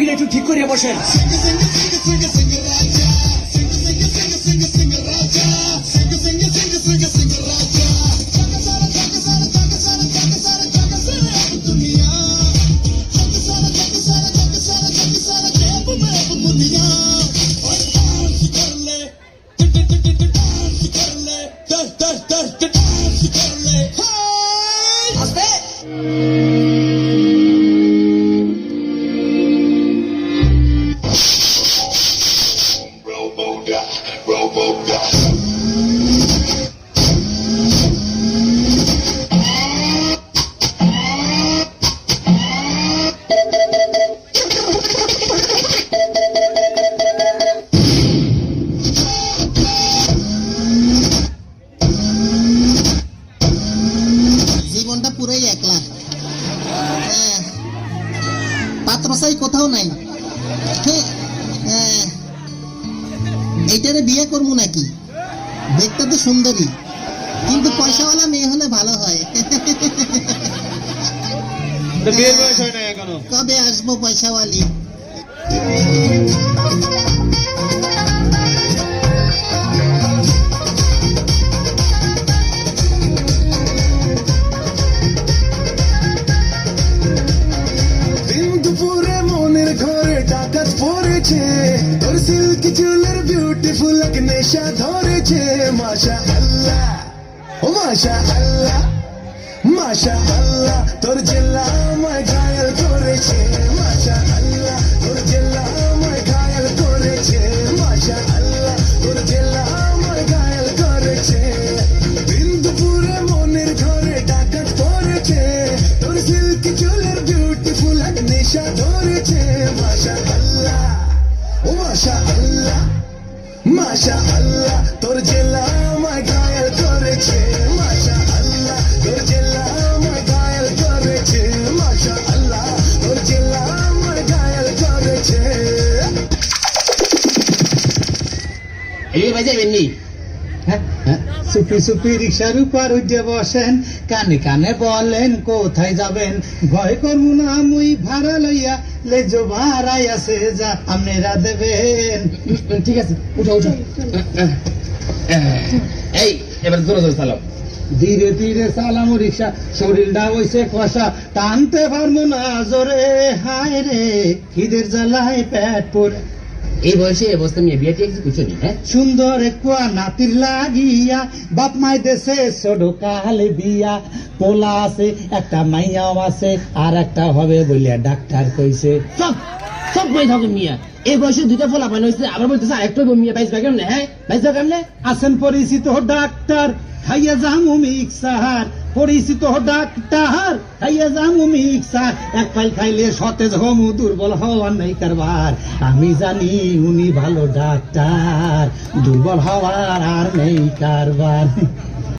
আমরা একটু ঠিক করিয়া বসেন। চাই কোথাও নাই। এইটারে বিয়ে করব নাকি? দেখতে তো সুন্দরী। কিন্তু পয়সাওয়ালা মেয়ে হলে ভালো হয়। কবে আসব পয়সাওয়ালি? পড়েছে তোর সিল্ক চুলের বিউটিফুল এক নেশা ধরেছে। মাশা আল্লাহ ও মাশা আল্লাহ মাশা আল্লাহ তোর জেলা আমায় ঘায়াল করেছে। মাশা আল্লাহ তোর জেলা আমায় ঘায়াল করেছে। মাশা আল্লাহ তোর জেলা আমায় ঘায়াল করেছে। দিন দুপুরে মনের ঘরে ডাকাত পড়েছে। তোর সিল্ক চুলের বিউটিফুল এক নেশা ধরেছে। মাশা আল্লাহ ও মাশা আল্লাহ মাশা আল্লাহ তোর জেলা আমায় ঘায়াল করেছে। মাশা আল্লাহ তোর জেলা আমায় ঘায়াল করেছে। মাশা আল্লাহ তোর জেলা আমায় ঘায়াল করেছে। এই বাজে এমনি সুপি সুপি রিক্সার উপর উঠে বসেন কানে কানে বলেন কোথায় যাবেন? ভয় করব না মুই ভাড়া লইয়া লেজো ভাড়াই আছে যা আপনারা দেবেন। ঠিক আছে উঠো উঠো। এই এবার জোরে জোরে চালাও। ধীরে ধীরে চালামো রিক্সা শরীরটা হইছে কষা টানতে পারব না জোরে হায় রে খিদের জ্বালায় পেট পড়ে এই বয়সে এই অবস্থা নিয়ে বিয়ে টিয়ে কিছু নি হ্যাঁ? সুন্দর কুয়া নাতির লাগিয়া বাপ মাই দেশে ছোট কালে বিয়া পোলা আছে একটা মাইয়াও আছে আর একটা হবে বলিয়া ডাক্তার কইছে। সব সব বই থাকো মিয়া। এই বয়সে দুইটা ফলা আপানো হয়েছে আবার বলতেছে আরেকটা মিয়া বাইশ ভাগ কেমনে হ্যাঁ? বাইশ ভাগ কেমনে? আছেন পরিচিত ডাক্তার খাইয়া যামু মিক্সার। পরিচিত ডাক্তার খাইয়া জামু মিক্সার। এক পাল খাইলে সতেজ হমু, দুর্বল হওয়ার নাই কারবার। আমি জানি উনি ভালো ডাক্তার, দুর্বল হওয়ার আর নেই কারবার।